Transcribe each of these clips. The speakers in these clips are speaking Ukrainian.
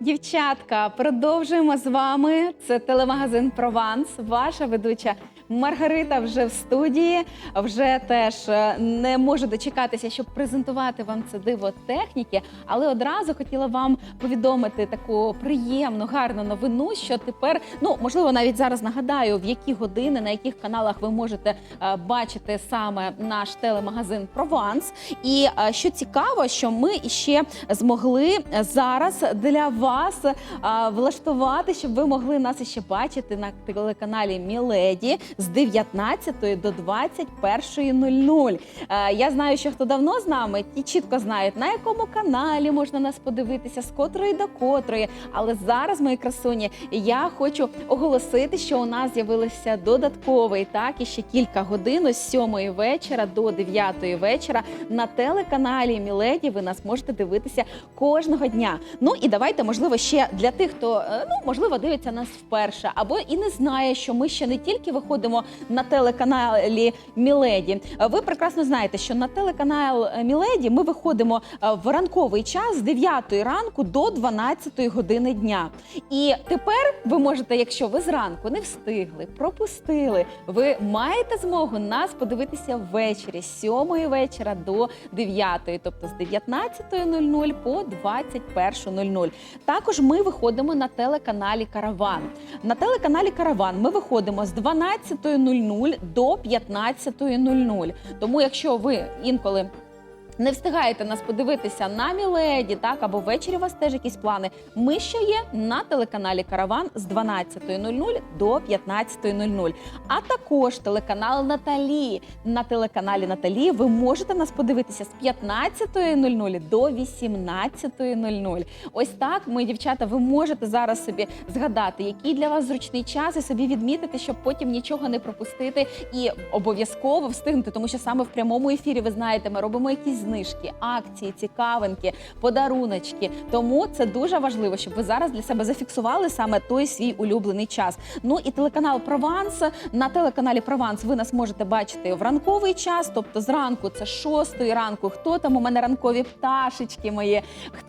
Дівчатка, продовжуємо з вами. Це телемагазин Прованс. Ваша ведуча Маргарита вже в студії. Вже теж е, не можу дочекатися, щоб презентувати вам це диво техніки. Але одразу хотіла вам повідомити таку приємну, гарну новину, що тепер, ну можливо, навіть зараз нагадаю, в які години, на яких каналах ви можете е, бачити саме наш телемагазин Прованс. І е, що цікаво, що ми ще змогли зараз для вас влаштувати, щоб ви могли нас ще бачити на телеканалі Міледі з 19 до 21.00. Е, Я знаю, що хто давно з нами, ті чітко знають, на якому каналі можна нас подивитися, з котрої до котрої. Але зараз, мої красуні, я хочу оголосити, що у нас з'явився додатковий так і ще кілька годин з 7 вечора до 9 вечора на телеканалі Міледі. Ви нас можете дивитися кожного дня. Ну і давайте, можливо, ще для тих, хто е, ну можливо дивиться нас вперше, або і не знає, що ми ще не тільки виходимо на телеканалі Міледі. Е, Ви прекрасно знаєте, що на телеканал Міледі ми виходимо е, в ранковий час з 9 ранку до 12 години дня. І тепер ви можете, якщо ви зранку не встигли, пропустили, ви маєте змогу нас подивитися ввечері з 7 вечора до 9, тобто з 19.00 по 21.00. Також ми виходимо на телеканалі Караван. На телеканалі Караван ми виходимо з 12.00 до 15.00. Тому, якщо ви інколи не встигаєте нас подивитися на Міледі, так або ввечері у вас теж якісь плани. Ми ще є на телеканалі Караван з 12.00 до 15.00. А також телеканал Наталі. На телеканалі Наталі ви можете нас подивитися з 15.00 до 18.00. Ось так, мої дівчата, ви можете зараз собі згадати, який для вас зручний час, і собі відмітити, щоб потім нічого не пропустити і обов'язково встигнути, тому що саме в прямому ефірі ви знаєте, ми робимо якісь знижки, акції, цікавинки, подаруночки. Тому це дуже важливо, щоб ви зараз для себе зафіксували саме той свій улюблений час. Ну і телеканал Прованс на телеканалі Прованс ви нас можете бачити в ранковий час, тобто зранку це 6 ранку. Хто там у мене ранкові пташечки мої,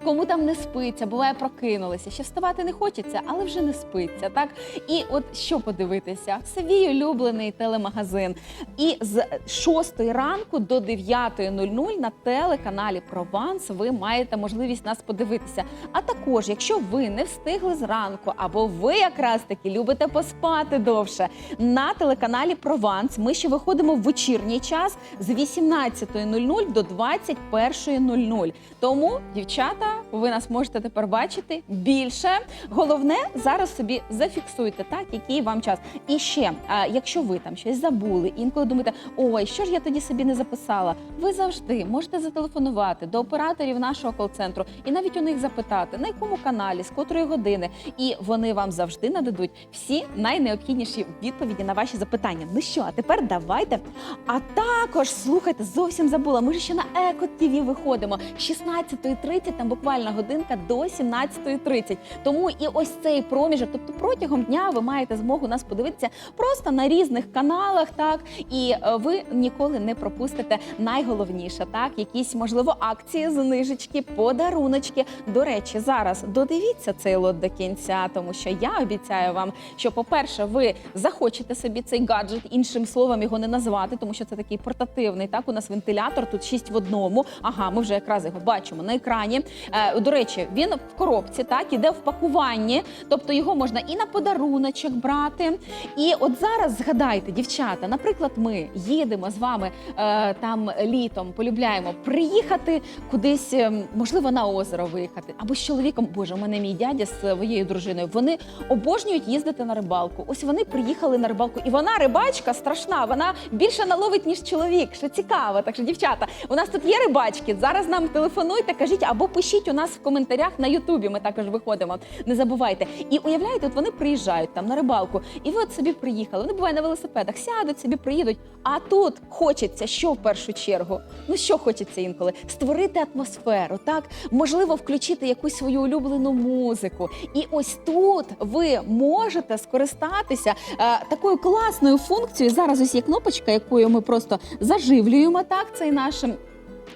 кому там не спиться, буває прокинулися. Ще вставати не хочеться, але вже не спиться. Так і от що подивитися, свій улюблений телемагазин. І з 6 ранку до 9.00 на телеканалі Прованс ви маєте можливість нас подивитися. А також, якщо ви не встигли зранку, або ви якраз таки любите поспати довше, на телеканалі Прованс ми ще виходимо в вечірній час з 18.00 до 21.00. Тому, дівчата, ви нас можете тепер бачити більше. Головне зараз собі зафіксуйте так, який вам час. І ще, якщо ви там щось забули, інколи думаєте, ой, що ж я тоді собі не записала. Ви завжди можете зателефонувати до операторів нашого кол-центру і навіть у них запитати, на якому каналі, з котрої години. І вони вам завжди нададуть всі найнеобхідніші відповіді на ваші запитання. Ну що, а тепер давайте. А також слухайте, зовсім забула. Ми ж ще на Еко ТВ виходимо з 16.30, там буквально годинка до 17.30. Тому і ось цей проміжок, тобто протягом дня ви маєте змогу нас подивитися просто на різних каналах, так і е, ви ніколи не пропустите найголовніше, так якісь можливо акції, знижечки, подаруночки. До речі, зараз додивіться цей лот до кінця, тому що я обіцяю вам, що, по-перше, ви захочете собі цей гаджет, іншим словом його не назвати, тому що це такий портативний. Так, у нас вентилятор тут 6 в одному. Ага, ми вже якраз його бачимо на екрані. Е, до речі, він в коробці, так іде в пакуванні, тобто його можна і на подаруночок брати. І от зараз згадайте, дівчата, наприклад, ми їдемо з вами е, там літом, полюбляємо приїхати кудись, е, можливо, на озеро виїхати, або з чоловіком. Боже, у мене мій дядя з своєю дружиною. Вони обожнюють їздити на рибалку. Ось вони приїхали на рибалку, і вона рибачка страшна. Вона більше наловить ніж чоловік. Що цікаво. Так що, дівчата, у нас тут є рибачки. Зараз нам телефонуйте, кажіть або пишіть у нас в коментарях на Ютубі. Ми також виходимо. Не забувайте. І уявляєте, от вони приїжджають там на рибалку, і ви от собі приїхали. Вони буває на велосипедах, сядуть собі, приїдуть. А тут хочеться що в першу чергу? Ну що хочеться інколи? Створити атмосферу, так можливо, включити якусь свою улюблену музику. І ось тут ви можете скористатися е, такою класною функцією. Зараз ось є кнопочка, якою ми просто заживлюємо так цей наш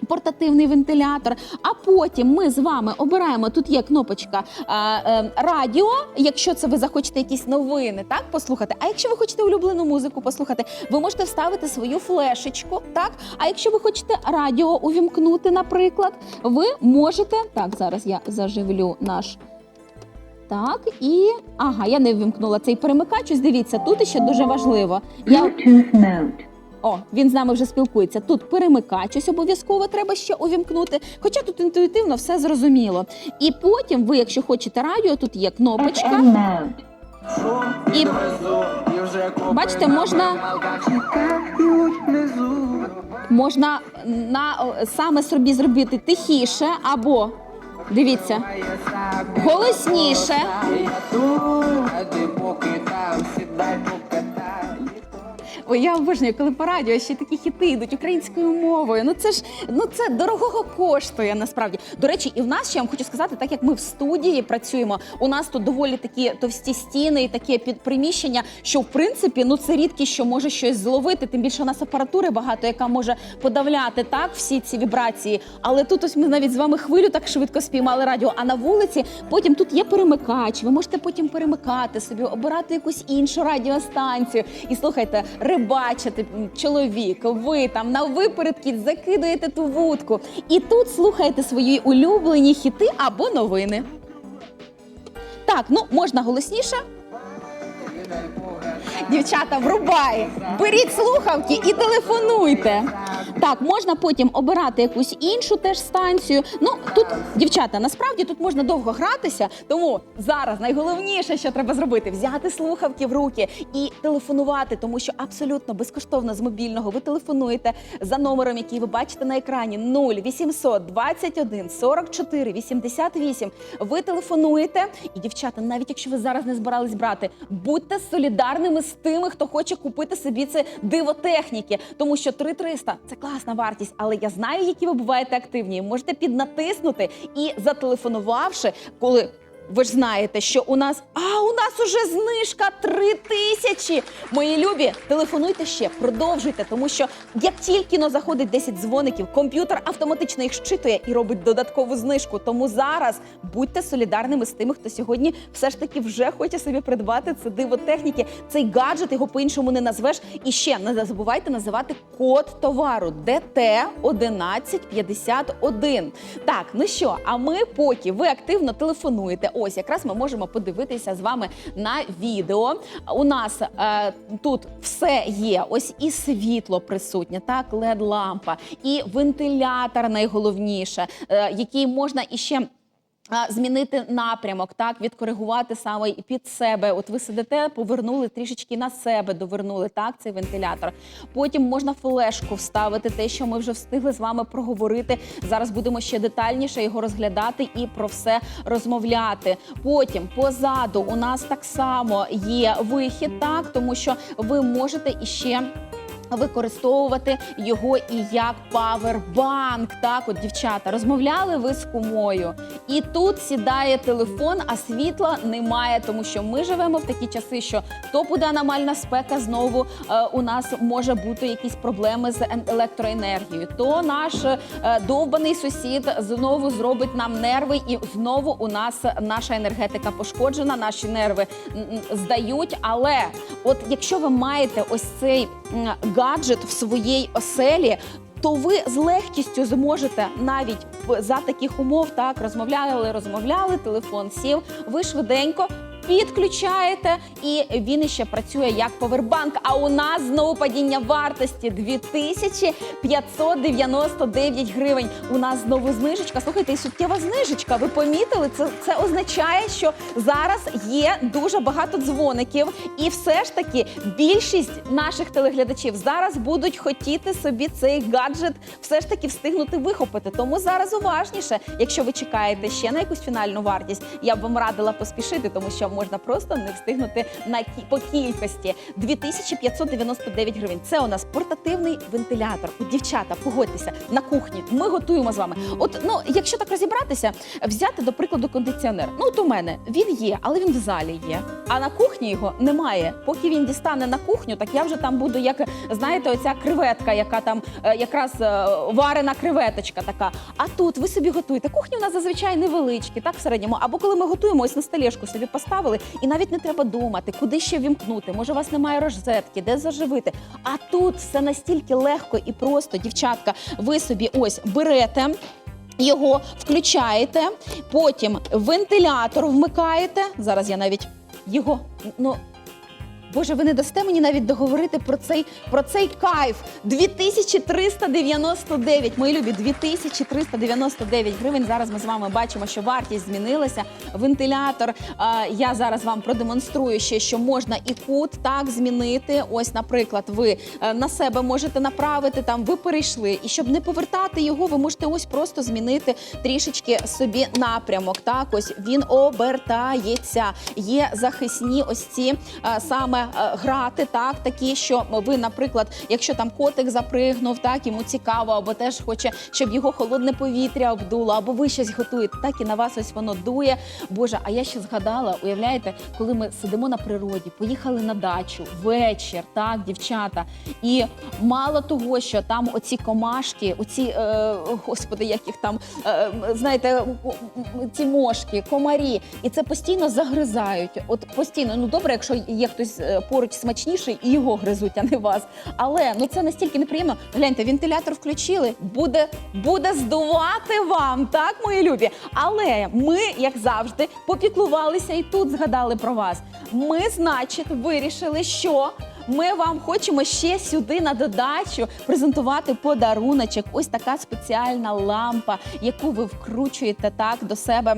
портативний вентилятор. А потім ми з вами обираємо. Тут є кнопочка а, е, радіо, якщо це ви захочете якісь новини, так послухати. А якщо ви хочете улюблену музику послухати, ви можете вставити свою флешечку. Так, а якщо ви хочете радіо увімкнути, наприклад, ви можете так. Зараз я заживлю наш. Так, і ага, я не ввімкнула цей перемикач. Ось дивіться, тут ще дуже важливо. Я Bluetooth mode. О, він з нами вже спілкується. Тут перемикач ось обов'язково треба ще увімкнути. Хоча тут інтуїтивно все зрозуміло. І потім ви, якщо хочете радіо, тут є кнопочка. І бачите, можна, можна на саме собі зробити тихіше або дивіться, голосніше. Ой, я обожнюю, коли по радіо ще такі хіти йдуть українською мовою. Ну це ж ну це дорогого коштує насправді. До речі, і в нас ще я вам хочу сказати, так як ми в студії працюємо, у нас тут доволі такі товсті стіни і таке під приміщення, що в принципі ну це рідкість, що може щось зловити. Тим більше у нас апаратури багато, яка може подавляти так всі ці вібрації. Але тут ось ми навіть з вами хвилю так швидко спіймали радіо. А на вулиці потім тут є перемикач. Ви можете потім перемикати собі, обирати якусь іншу радіостанцію. І слухайте, рибачити м, чоловік, ви там на випередки закидуєте ту вудку. І тут слухаєте свої улюблені хіти або новини. Так, ну можна голосніше. Дівчата, врубай! Беріть слухавки і телефонуйте. Так, можна потім обирати якусь іншу теж станцію. Ну тут, дівчата, насправді тут можна довго гратися, тому зараз найголовніше, що треба зробити, взяти слухавки в руки і телефонувати, тому що абсолютно безкоштовно з мобільного ви телефонуєте за номером, який ви бачите на екрані 0800 21 44 88. Ви телефонуєте, і дівчата, навіть якщо ви зараз не збирались брати, будьте солідарними з тими, хто хоче купити собі це диво техніки, тому що 3300 – це класна вартість, але я знаю, які ви буваєте активні. Можете піднатиснути і зателефонувавши, коли. Ви ж знаєте, що у нас а у нас уже знижка 3 тисячі. Мої любі, телефонуйте ще, продовжуйте, тому що як тільки но заходить 10 дзвоників, комп'ютер автоматично їх щитує і робить додаткову знижку. Тому зараз будьте солідарними з тими, хто сьогодні все ж таки вже хоче собі придбати це диво техніки. Цей гаджет його по-іншому не назвеш. І ще не забувайте називати код товару ДТ 1151. Так, ну що, а ми поки ви активно телефонуєте, ось якраз ми можемо подивитися з вами на відео. У нас е, тут все є. Ось і світло присутнє, так, led лампа і вентилятор найголовніше, е, який можна іще. Змінити напрямок, так відкоригувати саме і під себе. От ви сидите, повернули трішечки на себе, довернули так цей вентилятор. Потім можна флешку вставити, те, що ми вже встигли з вами проговорити. Зараз будемо ще детальніше його розглядати і про все розмовляти. Потім позаду у нас так само є вихід, так тому що ви можете іще. Використовувати його і як павербанк. Так, от дівчата, розмовляли ви з кумою, і тут сідає телефон, а світла немає, тому що ми живемо в такі часи, що то буде аномальна спека, знову е, у нас може бути якісь проблеми з електроенергією. То наш е, довбаний сусід знову зробить нам нерви, і знову у нас наша енергетика пошкоджена, наші нерви здають. Але от якщо ви маєте ось цей гаджет в своїй оселі. То ви з легкістю зможете навіть за таких умов так розмовляли, розмовляли, телефон сів. Ви швиденько підключаєте, і він іще працює як повербанк. А у нас знову падіння вартості 2599 гривень. У нас знову знижечка. Слухайте, і суттєва знижечка. Ви помітили? Це, це означає, що зараз є дуже багато дзвоників, і все ж таки більшість наших телеглядачів зараз будуть хотіти собі цей гаджет все ж таки встигнути вихопити. Тому зараз уважніше, якщо ви чекаєте ще на якусь фінальну вартість, я б вам радила поспішити, тому що можна просто не встигнути на кі- по кількості. 2599 гривень. Це у нас портативний вентилятор. Дівчата, погодьтеся на кухні. Ми готуємо з вами. От ну, якщо так розібратися, взяти до прикладу кондиціонер. Ну, от у мене він є, але він в залі є. А на кухні його немає. Поки він дістане на кухню, так я вже там буду, як знаєте, оця креветка, яка там е, якраз е, варена креветочка така. А тут ви собі готуєте. Кухні у нас зазвичай невеличкі, так в середньому. Або коли ми готуємо, ось на столешку собі поставили, і навіть не треба думати, куди ще вімкнути. Може, у вас немає розетки, де заживити. А тут все настільки легко і просто, дівчатка, ви собі ось берете. Його включаєте, потім вентилятор вмикаєте. Зараз я навіть його ну. Боже, ви не дасте мені навіть договорити про цей про цей кайф. 2399, мої любі, 2399 гривень. Зараз ми з вами бачимо, що вартість змінилася. Вентилятор. а, я зараз вам продемонструю ще, що можна і кут так змінити. Ось, наприклад, ви е, на себе можете направити там, ви перейшли. І щоб не повертати його, ви можете ось просто змінити трішечки собі напрямок. Так, ось він обертається. Є захисні ось ці е, саме е, грати, так такі, що ви, наприклад, якщо там котик запригнув, так йому цікаво, або теж хоче, щоб його холодне повітря обдуло, або ви щось готуєте, так і на вас ось воно дує. Боже, а я ще згадала, уявляєте, коли ми сидимо на природі, поїхали на дачу вечір, так, дівчата, і мало того, що там оці комашки, оці, е, господи, як їх там, е, знаєте, ці мошки, комарі, і це постійно загризають. От постійно, ну добре, якщо є хтось е, поруч смачніший і його гризуть, а не вас. Але ну це настільки неприємно. Гляньте, вентилятор включили, буде, буде здувати вам, так, мої любі. Але ми, як завжди, попіклувалися і тут згадали про вас. Ми, значить, вирішили, що. Ми вам хочемо ще сюди на додачу презентувати подаруночок. Ось така спеціальна лампа, яку ви вкручуєте так до себе.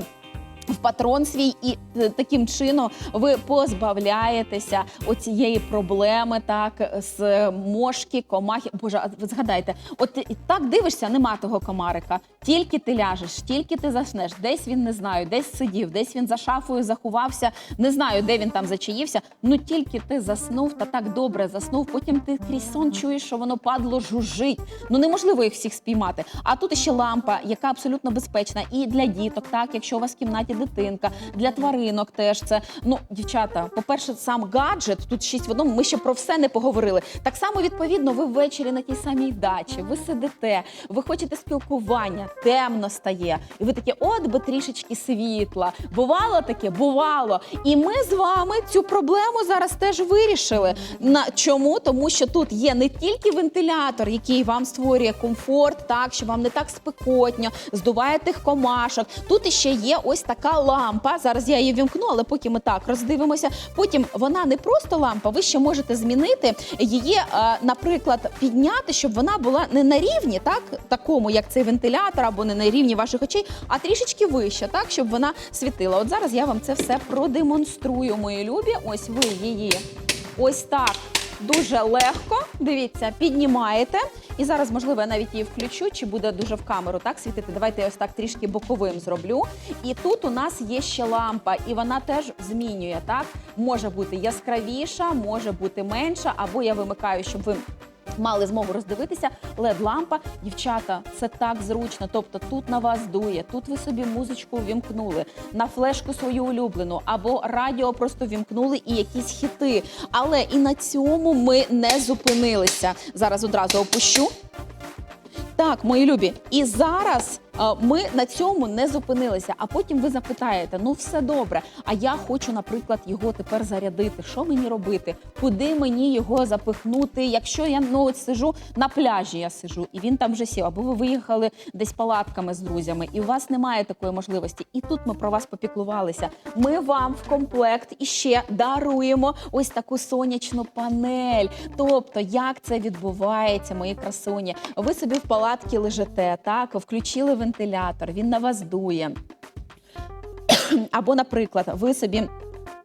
В патрон свій і е, таким чином ви позбавляєтеся оцієї проблеми, так з мошки, комахи. Боже, ви згадайте, от так дивишся, нема того комарика. Тільки ти ляжеш, тільки ти заснеш. Десь він не знаю, десь сидів, десь він за шафою заховався. Не знаю, де він там зачаївся. Ну тільки ти заснув та так добре заснув. Потім ти крізь сон чуєш, що воно падло жужжить. Ну неможливо їх всіх спіймати. А тут ще лампа, яка абсолютно безпечна і для діток, так якщо у вас в кімнаті дитинка, для тваринок теж це. Ну, дівчата, по-перше, сам гаджет, тут шість в одному. Ми ще про все не поговорили. Так само, відповідно, ви ввечері на тій самій дачі, ви сидите, ви хочете спілкування, темно стає, і ви такі, от би трішечки світла. Бувало таке, бувало. І ми з вами цю проблему зараз теж вирішили. На чому? Тому що тут є не тільки вентилятор, який вам створює комфорт, так що вам не так спекотньо, здуває тих комашок. Тут іще є ось така лампа. Зараз я її вімкну, але поки ми так роздивимося. Потім вона не просто лампа, ви ще можете змінити її, е, наприклад, підняти, щоб вона була не на рівні, так такому, як цей вентилятор, або не на рівні ваших очей, а трішечки вище, так щоб вона світила. От зараз я вам це все продемонструю, мої любі. Ось ви її ось так. Дуже легко, дивіться, піднімаєте. І зараз, можливо, я навіть її включу, чи буде дуже в камеру так світити. Давайте я ось так трішки боковим зроблю. І тут у нас є ще лампа, і вона теж змінює. Так може бути яскравіша, може бути менша, або я вимикаю, щоб ви. Мали змогу роздивитися led лампа дівчата, це так зручно. Тобто тут на вас дує, тут ви собі музичку вімкнули, на флешку свою улюблену, або радіо просто вімкнули і якісь хіти. Але і на цьому ми не зупинилися. Зараз одразу опущу. Так, мої любі, і зараз ми на цьому не зупинилися. А потім ви запитаєте: ну все добре. А я хочу, наприклад, його тепер зарядити. Що мені робити? Куди мені його запихнути? Якщо я ну от сижу на пляжі, я сижу, і він там вже сів, або ви виїхали десь палатками з друзями, і у вас немає такої можливості. І тут ми про вас попіклувалися. Ми вам в комплект іще даруємо ось таку сонячну панель. Тобто, як це відбувається, мої красуні? Ви собі в палатці лежите, так включили вентилятор, він на вас дує. Або, наприклад, ви собі.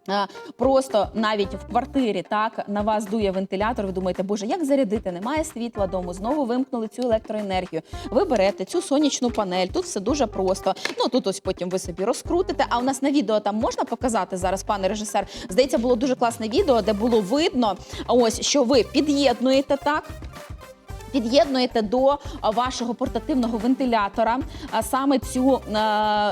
е, Просто навіть в квартирі так на вас дує вентилятор. Ви думаєте, боже, як зарядити? Немає світла дому. Знову вимкнули цю електроенергію. Ви берете цю сонячну панель. Тут все дуже просто. Ну тут ось потім ви собі розкрутите. А у нас на відео там можна показати зараз, пане режисер. Здається, було дуже класне відео, де було видно, ось що ви під'єднуєте так. Під'єднуєте до вашого портативного вентилятора а, саме цю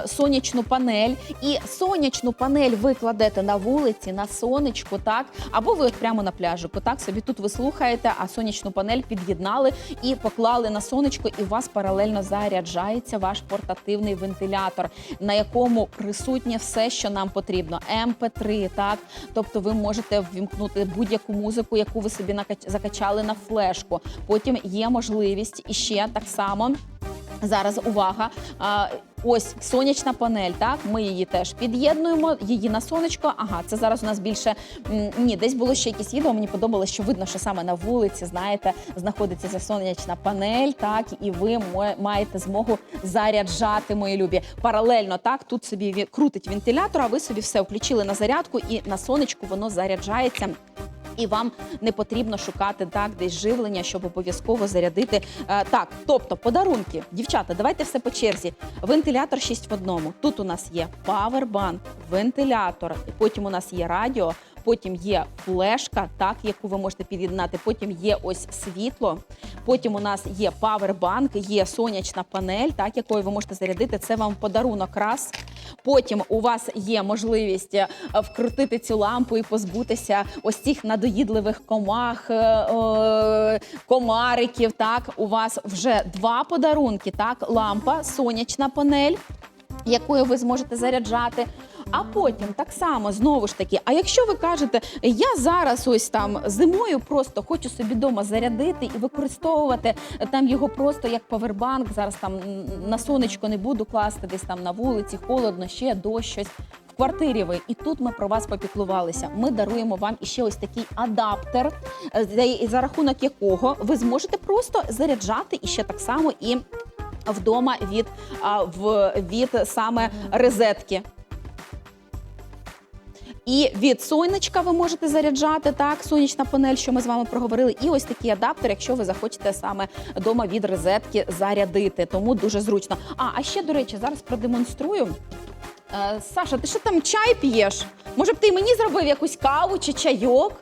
сонячну панель, і сонячну панель ви кладете на вулиці, на сонечку, так або ви от прямо на пляжику. Так собі тут ви слухаєте, а сонячну панель під'єднали і поклали на сонечко, і у вас паралельно заряджається ваш портативний вентилятор, на якому присутнє все, що нам потрібно. МП3, так тобто ви можете ввімкнути будь-яку музику, яку ви собі закачали на флешку. Потім є можливість іще так само. Зараз увага. Ось сонячна панель. Так, ми її теж під'єднуємо. Її на сонечко. Ага, це зараз у нас більше ні, десь було ще якесь відео. Мені подобалось, що видно, що саме на вулиці, знаєте, знаходиться ця сонячна панель. Так, і ви маєте змогу заряджати, мої любі. Паралельно так, тут собі крутить вентилятор, а ви собі все включили на зарядку, і на сонечку воно заряджається. І вам не потрібно шукати так десь живлення, щоб обов'язково зарядити. Е, так, тобто подарунки, дівчата, давайте все по черзі. Вентилятор 6 в одному. Тут у нас є павербанк, вентилятор, потім у нас є радіо. Потім є флешка, так яку ви можете під'єднати. Потім є ось світло. Потім у нас є павербанк, є сонячна панель, так якою ви можете зарядити. Це вам подарунок раз. Потім у вас є можливість е, вкрутити цю лампу і позбутися ось цих надоїдливих комах, е, комариків. Так, у вас вже два подарунки. Так, лампа, сонячна панель якою ви зможете заряджати. А потім так само знову ж таки. А якщо ви кажете, я зараз ось там зимою просто хочу собі вдома зарядити і використовувати е, там його просто як павербанк. Зараз там на сонечко не буду класти, десь там на вулиці, холодно, ще дощ, щось. В квартирі ви, і тут ми про вас попіклувалися. Ми даруємо вам іще ось такий адаптер, е, за рахунок якого ви зможете просто заряджати і ще так само і вдома від, від саме розетки. І від сонечка ви можете заряджати так, сонячна панель, що ми з вами проговорили. І ось такий адаптер, якщо ви захочете саме вдома від розетки зарядити. Тому дуже зручно. А, а ще, до речі, зараз продемонструю. Е, Саша, ти що там чай п'єш? Може б ти мені зробив якусь каву чи чайок?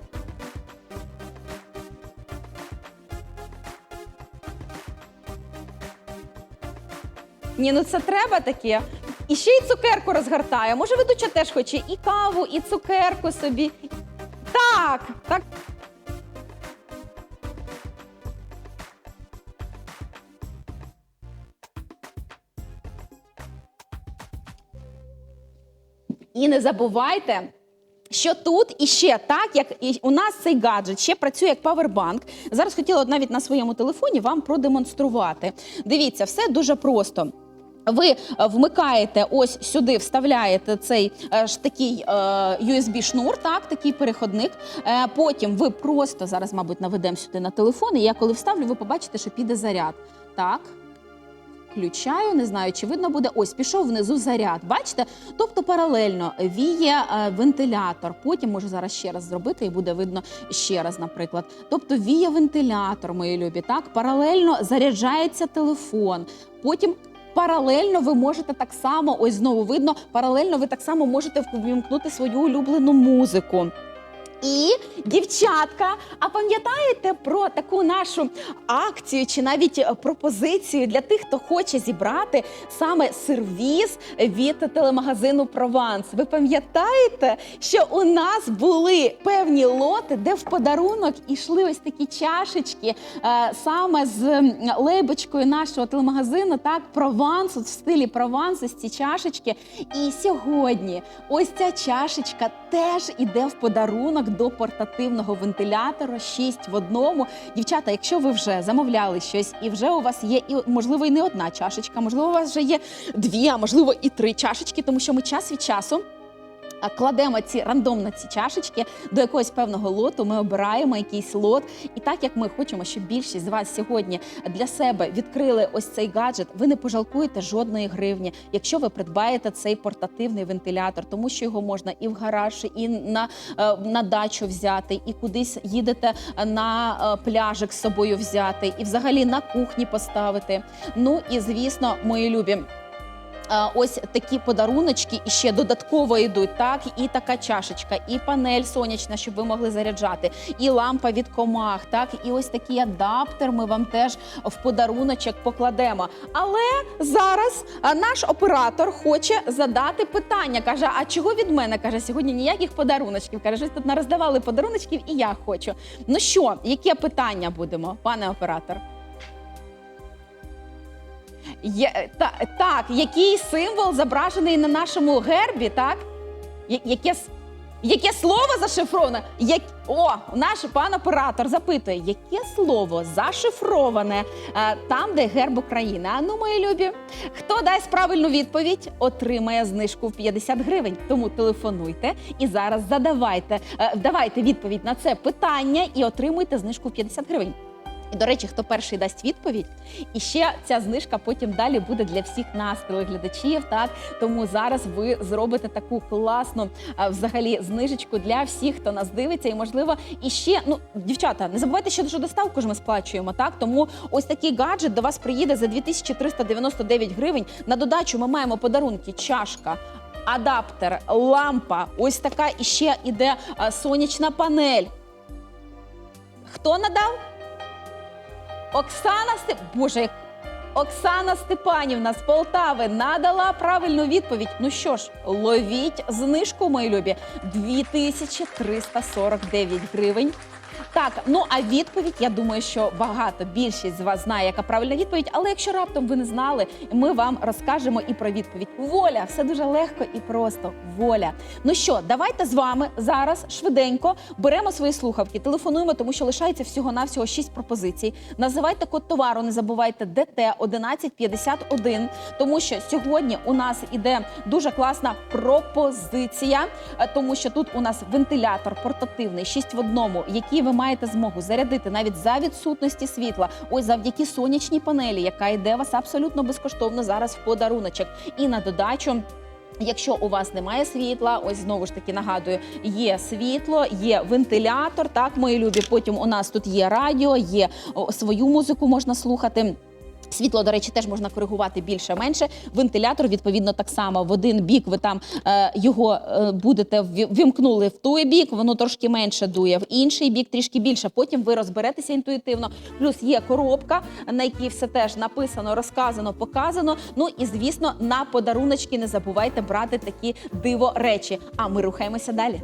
Ні, ну це треба таке. І ще й цукерку розгортає. Може, ведуча теж хоче і каву, і цукерку собі. Так, так. І не забувайте. Що тут і ще так, як і у нас цей гаджет ще працює як павербанк. Зараз хотіла навіть на своєму телефоні вам продемонструвати. Дивіться, все дуже просто. Ви е, вмикаєте ось сюди, вставляєте цей е, ж такий е, USB-шнур, так, такий переходник. Потім ви просто зараз, мабуть, наведемо сюди на телефон. І я коли вставлю, ви побачите, що піде заряд. Так. Включаю, не знаю, чи видно буде. Ось пішов внизу заряд. Бачите? Тобто паралельно віє вентилятор. Потім можу зараз ще раз зробити, і буде видно ще раз, наприклад. Тобто віє вентилятор, мої любі. Так, паралельно заряджається телефон. Потім. Паралельно ви можете так само, ось знову видно, паралельно ви так само можете ввімкнути свою улюблену музику. І дівчатка, а пам'ятаєте про таку нашу акцію чи навіть е, пропозицію для тих, хто хоче зібрати саме сервіс від телемагазину Прованс? Ви пам'ятаєте, що у нас були певні лоти, де в подарунок ішли ось такі чашечки е, саме з лейбочкою нашого телемагазину, так Прованс, от в стилі Прованс, ось ці чашечки. І сьогодні ось ця чашечка теж іде в подарунок до портативного вентилятора 6 в одному. Дівчата, якщо ви вже замовляли щось, і вже у вас є і можливо і не одна чашечка, можливо, у вас вже є дві, а можливо і три чашечки, тому що ми час від часу. Кладемо ці рандомно ці чашечки до якогось певного лоту. Ми обираємо якийсь лот. І так як ми хочемо, щоб більшість з вас сьогодні для себе відкрили ось цей гаджет, ви не пожалкуєте жодної гривні, якщо ви придбаєте цей портативний вентилятор, тому що його можна і в гараж, і на, е, на дачу взяти, і кудись їдете на е, пляжик з собою взяти, і взагалі на кухні поставити. Ну і звісно, мої любі. А, Ось такі подаруночки і ще додатково йдуть, так і така чашечка, і панель сонячна, щоб ви могли заряджати, і лампа від комах, так і ось такий адаптер. Ми вам теж в подаруночок покладемо. Але зараз наш оператор хоче задати питання. каже: А чого від мене? каже, сьогодні ніяких подаруночків. Каже, щось тут нароздавали подаруночків, і я хочу. Ну що, яке питання будемо, пане оператор? Є, та, так, який символ зображений на нашому гербі, так? Я- Яке, яке слово зашифроване? Як, о, наш пан оператор запитує, яке слово зашифроване е, там, де герб України? А ну, мої любі, хто дасть правильну відповідь, отримає знижку в 50 гривень. Тому телефонуйте і зараз задавайте, е, давайте відповідь на це питання і отримуйте знижку в 50 гривень. І, до речі, хто перший дасть відповідь, і ще ця знижка потім далі буде для всіх нас, телеглядачів. Так тому зараз ви зробите таку класну а, взагалі знижечку для всіх, хто нас дивиться. І можливо, і ще ну дівчата, не забувайте, що доставку ж ми сплачуємо. Так тому ось такий гаджет до вас приїде за 2399 гривень. На додачу ми маємо подарунки, чашка. Адаптер, лампа, ось така і ще іде сонячна панель. Хто надав? Оксана Степ... Боже, Оксана Степанівна з Полтави надала правильну відповідь. Ну що ж, ловіть знижку, мої любі, 2349 гривень. Так, ну а відповідь, я думаю, що багато більшість з вас знає, яка правильна відповідь. Але якщо раптом ви не знали, ми вам розкажемо і про відповідь. Воля, все дуже легко і просто. Воля. Ну що, давайте з вами зараз швиденько беремо свої слухавки, телефонуємо, тому що лишається всього навсього 6 пропозицій. Називайте код товару, не забувайте ДТ 1151, тому що сьогодні у нас іде дуже класна пропозиція, е, тому що тут у нас вентилятор портативний, 6 в одному, який ви маєте змогу зарядити навіть за відсутності світла. Ось завдяки сонячній панелі, яка йде вас абсолютно безкоштовно зараз в подаруночок. І на додачу. Якщо у вас немає світла, ось знову ж таки нагадую, є світло, є вентилятор. Так, мої любі. Потім у нас тут є радіо, є свою музику можна слухати. Світло, до речі, теж можна коригувати більше-менше. Вентилятор, відповідно, так само в один бік ви там е, його е, будете вімкнули в той бік, воно трошки менше дує, в інший бік трішки більше. Потім ви розберетеся інтуїтивно. Плюс є коробка, на якій все теж написано, розказано, показано. Ну і звісно, на подаруночки не забувайте брати такі диво речі. А ми рухаємося далі.